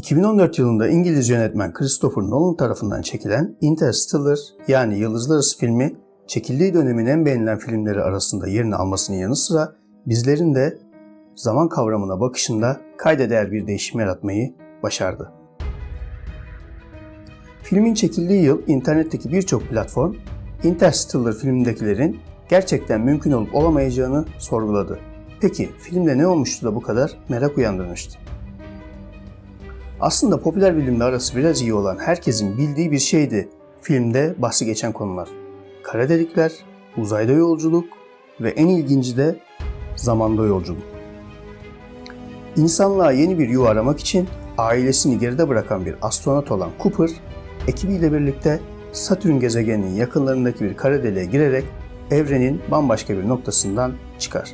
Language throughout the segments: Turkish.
2014 yılında İngiliz yönetmen Christopher Nolan tarafından çekilen Interstellar yani Yıldızlar Arası filmi çekildiği dönemin en beğenilen filmleri arasında yerini almasının yanı sıra bizlerin de zaman kavramına bakışında kayda değer bir değişim yaratmayı başardı. Filmin çekildiği yıl internetteki birçok platform Interstellar filmindekilerin gerçekten mümkün olup olamayacağını sorguladı. Peki filmde ne olmuştu da bu kadar merak uyandırmıştı? Aslında popüler bilimle arası biraz iyi olan herkesin bildiği bir şeydi filmde bahsi geçen konular. Kara delikler, uzayda yolculuk ve en ilginci de zamanda yolculuk. İnsanlığa yeni bir yuva aramak için ailesini geride bırakan bir astronot olan Cooper, ekibiyle birlikte Satürn gezegeninin yakınlarındaki bir kara deliğe girerek evrenin bambaşka bir noktasından çıkar.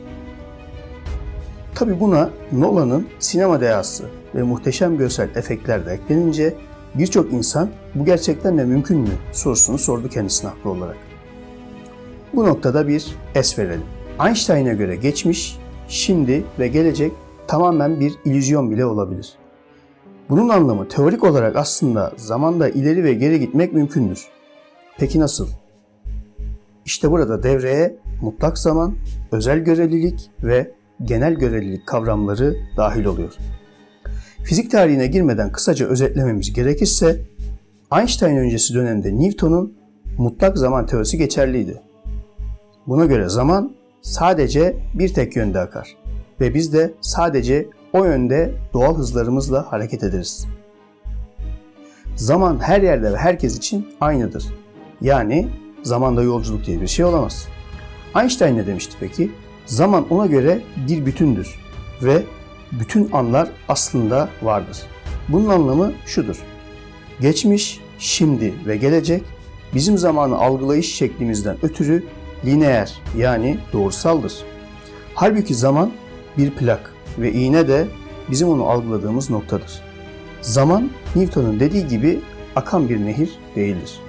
Tabi buna Nolan'ın sinema dehası ve muhteşem görsel efektler de eklenince birçok insan bu gerçekten de mümkün mü sorusunu sordu kendisine haklı olarak. Bu noktada bir es verelim. Einstein'a göre geçmiş, şimdi ve gelecek tamamen bir illüzyon bile olabilir. Bunun anlamı teorik olarak aslında zamanda ileri ve geri gitmek mümkündür. Peki nasıl? İşte burada devreye mutlak zaman, özel görelilik ve genel görelilik kavramları dahil oluyor. Fizik tarihine girmeden kısaca özetlememiz gerekirse, Einstein öncesi dönemde Newton'un mutlak zaman teorisi geçerliydi. Buna göre zaman sadece bir tek yönde akar ve biz de sadece o yönde doğal hızlarımızla hareket ederiz. Zaman her yerde ve herkes için aynıdır. Yani zamanda yolculuk diye bir şey olamaz. Einstein ne demişti peki? Zaman ona göre bir bütündür ve bütün anlar aslında vardır. Bunun anlamı şudur. Geçmiş, şimdi ve gelecek bizim zamanı algılayış şeklimizden ötürü lineer yani doğrusaldır. Halbuki zaman bir plak ve iğne de bizim onu algıladığımız noktadır. Zaman Newton'un dediği gibi akan bir nehir değildir.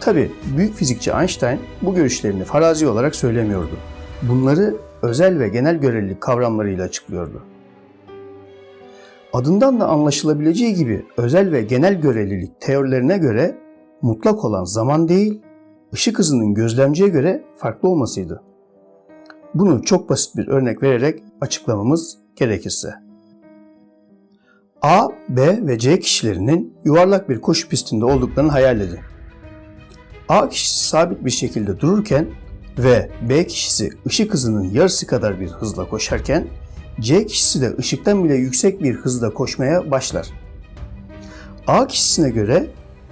Tabi büyük fizikçi Einstein bu görüşlerini farazi olarak söylemiyordu. Bunları özel ve genel görelilik kavramlarıyla açıklıyordu. Adından da anlaşılabileceği gibi özel ve genel görelilik teorilerine göre mutlak olan zaman değil, ışık hızının gözlemciye göre farklı olmasıydı. Bunu çok basit bir örnek vererek açıklamamız gerekirse. A, B ve C kişilerinin yuvarlak bir koşu pistinde olduklarını hayal edin. A kişisi sabit bir şekilde dururken ve B kişisi ışık hızının yarısı kadar bir hızla koşarken C kişisi de ışıktan bile yüksek bir hızla koşmaya başlar. A kişisine göre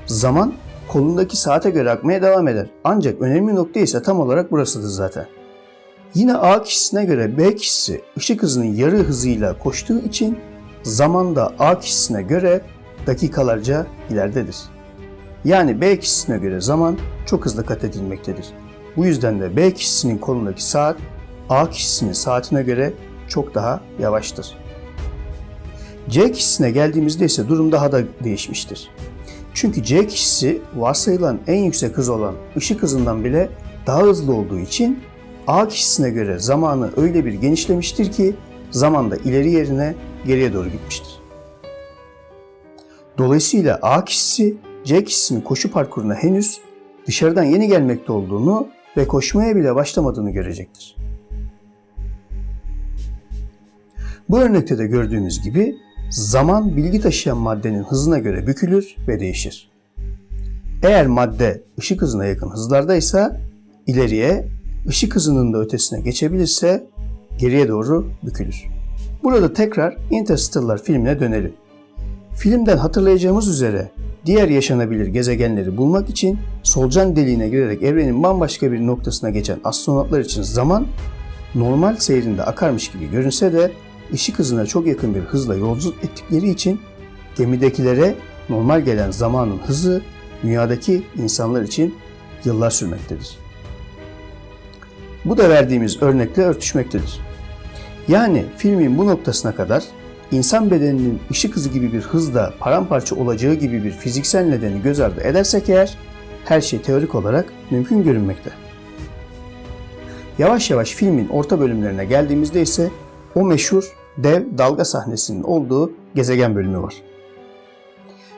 zaman kolundaki saate göre akmaya devam eder. Ancak önemli nokta ise tam olarak burasıdır zaten. Yine A kişisine göre B kişisi ışık hızının yarı hızıyla koştuğu için zaman da A kişisine göre dakikalarca ileridedir. Yani B kişisine göre zaman çok hızlı kat edilmektedir. Bu yüzden de B kişisinin kolundaki saat A kişisinin saatine göre çok daha yavaştır. C kişisine geldiğimizde ise durum daha da değişmiştir. Çünkü C kişisi varsayılan en yüksek hız olan ışık hızından bile daha hızlı olduğu için A kişisine göre zamanı öyle bir genişlemiştir ki zamanda ileri yerine geriye doğru gitmiştir. Dolayısıyla A kişisi C kişisinin koşu parkuruna henüz dışarıdan yeni gelmekte olduğunu ve koşmaya bile başlamadığını görecektir. Bu örnekte de gördüğümüz gibi zaman bilgi taşıyan maddenin hızına göre bükülür ve değişir. Eğer madde ışık hızına yakın hızlardaysa ileriye, ışık hızının da ötesine geçebilirse geriye doğru bükülür. Burada tekrar Interstellar filmine dönelim. Filmden hatırlayacağımız üzere diğer yaşanabilir gezegenleri bulmak için solucan deliğine girerek evrenin bambaşka bir noktasına geçen astronotlar için zaman normal seyrinde akarmış gibi görünse de ışık hızına çok yakın bir hızla yolculuk ettikleri için gemidekilere normal gelen zamanın hızı dünyadaki insanlar için yıllar sürmektedir. Bu da verdiğimiz örnekle örtüşmektedir. Yani filmin bu noktasına kadar insan bedeninin ışık hızı gibi bir hızda paramparça olacağı gibi bir fiziksel nedeni göz ardı edersek eğer her şey teorik olarak mümkün görünmekte. Yavaş yavaş filmin orta bölümlerine geldiğimizde ise o meşhur dev dalga sahnesinin olduğu gezegen bölümü var.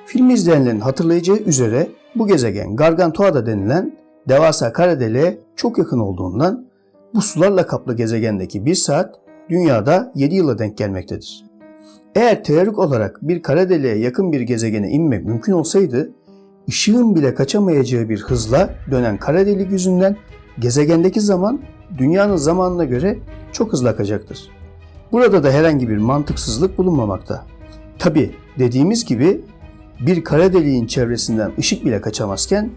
Film izleyenlerin hatırlayacağı üzere bu gezegen Gargantuada denilen devasa kara deliğe çok yakın olduğundan bu sularla kaplı gezegendeki bir saat dünyada 7 yıla denk gelmektedir. Eğer teorik olarak bir kara deliğe yakın bir gezegene inmek mümkün olsaydı, ışığın bile kaçamayacağı bir hızla dönen kara delik yüzünden gezegendeki zaman dünyanın zamanına göre çok hızlı akacaktır. Burada da herhangi bir mantıksızlık bulunmamakta. Tabi dediğimiz gibi bir kara deliğin çevresinden ışık bile kaçamazken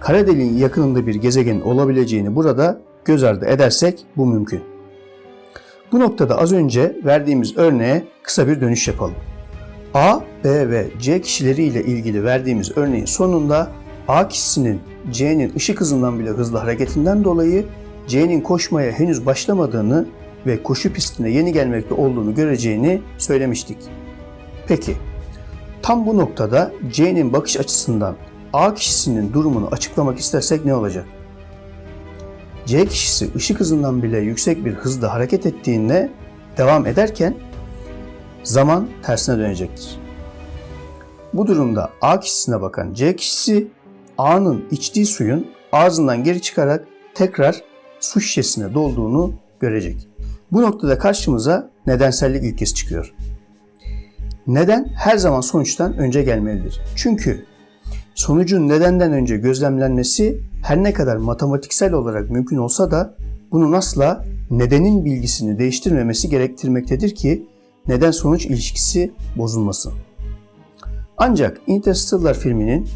kara deliğin yakınında bir gezegenin olabileceğini burada göz ardı edersek bu mümkün. Bu noktada az önce verdiğimiz örneğe kısa bir dönüş yapalım. A, B ve C kişileriyle ilgili verdiğimiz örneğin sonunda A kişisinin C'nin ışık hızından bile hızlı hareketinden dolayı C'nin koşmaya henüz başlamadığını ve koşu pistine yeni gelmekte olduğunu göreceğini söylemiştik. Peki, tam bu noktada C'nin bakış açısından A kişisinin durumunu açıklamak istersek ne olacak? C kişisi ışık hızından bile yüksek bir hızda hareket ettiğinde devam ederken zaman tersine dönecektir. Bu durumda A kişisine bakan C kişisi A'nın içtiği suyun ağzından geri çıkarak tekrar su şişesine dolduğunu görecek. Bu noktada karşımıza nedensellik ilkesi çıkıyor. Neden her zaman sonuçtan önce gelmelidir? Çünkü sonucun nedenden önce gözlemlenmesi her ne kadar matematiksel olarak mümkün olsa da bunun asla nedenin bilgisini değiştirmemesi gerektirmektedir ki neden sonuç ilişkisi bozulmasın. Ancak Interstellar filminin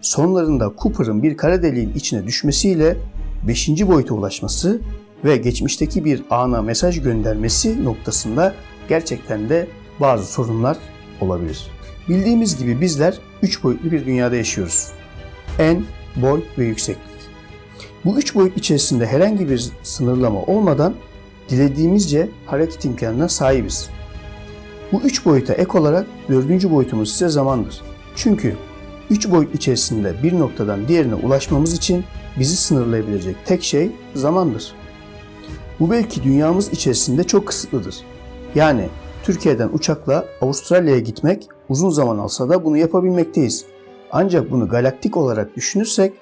sonlarında Cooper'ın bir kara deliğin içine düşmesiyle 5. boyuta ulaşması ve geçmişteki bir ana mesaj göndermesi noktasında gerçekten de bazı sorunlar olabilir. Bildiğimiz gibi bizler 3 boyutlu bir dünyada yaşıyoruz. En, boy ve yükseklik. Bu üç boyut içerisinde herhangi bir sınırlama olmadan dilediğimizce hareket imkanına sahibiz. Bu üç boyuta ek olarak dördüncü boyutumuz ise zamandır. Çünkü üç boyut içerisinde bir noktadan diğerine ulaşmamız için bizi sınırlayabilecek tek şey zamandır. Bu belki dünyamız içerisinde çok kısıtlıdır. Yani Türkiye'den uçakla Avustralya'ya gitmek uzun zaman alsa da bunu yapabilmekteyiz. Ancak bunu galaktik olarak düşünürsek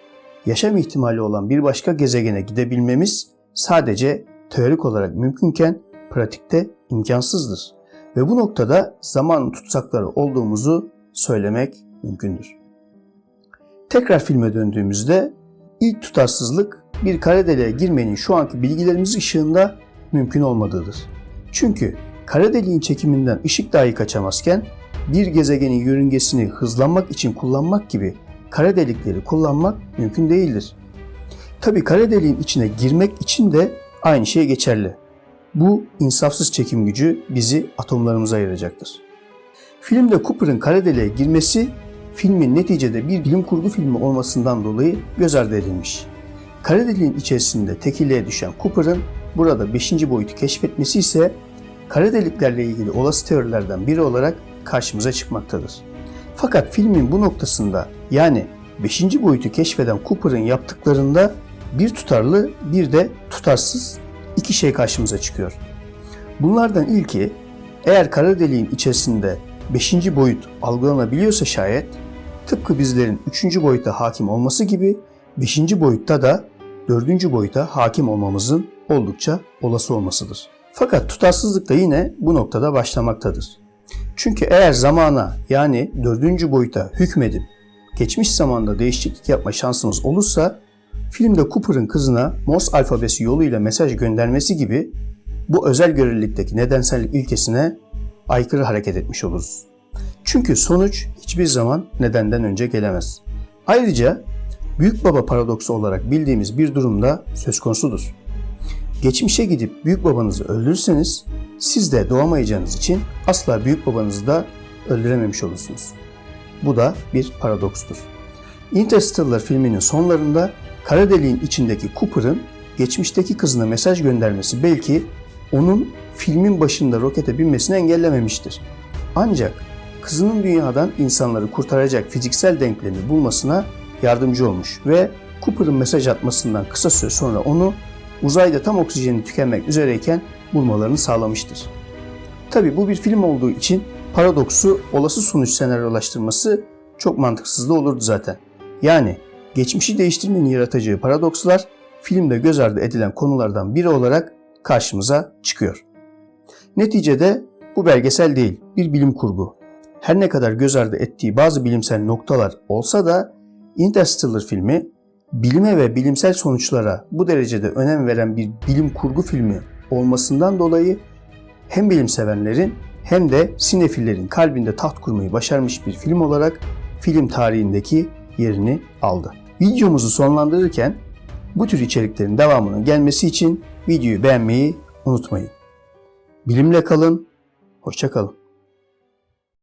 yaşam ihtimali olan bir başka gezegene gidebilmemiz sadece teorik olarak mümkünken pratikte imkansızdır. Ve bu noktada zaman tutsakları olduğumuzu söylemek mümkündür. Tekrar filme döndüğümüzde ilk tutarsızlık bir kara deliğe girmenin şu anki bilgilerimiz ışığında mümkün olmadığıdır. Çünkü kara deliğin çekiminden ışık dahi kaçamazken bir gezegenin yörüngesini hızlanmak için kullanmak gibi kara delikleri kullanmak mümkün değildir. Tabi kara deliğin içine girmek için de aynı şey geçerli. Bu insafsız çekim gücü bizi atomlarımıza ayıracaktır. Filmde Cooper'ın kara deliğe girmesi filmin neticede bir bilim kurgu filmi olmasından dolayı göz ardı edilmiş. Kara deliğin içerisinde tekilliğe düşen Cooper'ın burada 5. boyutu keşfetmesi ise kara deliklerle ilgili olası teorilerden biri olarak karşımıza çıkmaktadır. Fakat filmin bu noktasında yani 5. boyutu keşfeden Cooper'ın yaptıklarında bir tutarlı bir de tutarsız iki şey karşımıza çıkıyor. Bunlardan ilki eğer kara deliğin içerisinde 5. boyut algılanabiliyorsa şayet tıpkı bizlerin 3. boyuta hakim olması gibi 5. boyutta da 4. boyuta hakim olmamızın oldukça olası olmasıdır. Fakat tutarsızlık da yine bu noktada başlamaktadır. Çünkü eğer zamana yani dördüncü boyuta hükmedip geçmiş zamanda değişiklik yapma şansımız olursa filmde Cooper'ın kızına Morse alfabesi yoluyla mesaj göndermesi gibi bu özel görelikteki nedensellik ilkesine aykırı hareket etmiş oluruz. Çünkü sonuç hiçbir zaman nedenden önce gelemez. Ayrıca büyük baba paradoksu olarak bildiğimiz bir durumda söz konusudur. Geçmişe gidip büyük babanızı öldürürseniz siz de doğamayacağınız için asla büyük babanızı da öldürememiş olursunuz. Bu da bir paradokstur. Interstellar filminin sonlarında kara deliğin içindeki Cooper'ın geçmişteki kızına mesaj göndermesi belki onun filmin başında rokete binmesini engellememiştir. Ancak kızının dünyadan insanları kurtaracak fiziksel denklemi bulmasına yardımcı olmuş ve Cooper'ın mesaj atmasından kısa süre sonra onu uzayda tam oksijeni tükenmek üzereyken bulmalarını sağlamıştır. Tabi bu bir film olduğu için paradoksu olası sonuç senaryolaştırması çok mantıksız da olurdu zaten. Yani geçmişi değiştirmenin yaratacağı paradokslar filmde göz ardı edilen konulardan biri olarak karşımıza çıkıyor. Neticede bu belgesel değil, bir bilim kurgu. Her ne kadar göz ardı ettiği bazı bilimsel noktalar olsa da Interstellar filmi bilime ve bilimsel sonuçlara bu derecede önem veren bir bilim kurgu filmi olmasından dolayı hem bilimsevenlerin hem de sinefillerin kalbinde taht kurmayı başarmış bir film olarak film tarihindeki yerini aldı. Videomuzu sonlandırırken bu tür içeriklerin devamının gelmesi için videoyu beğenmeyi unutmayın. Bilimle kalın, hoşça kalın.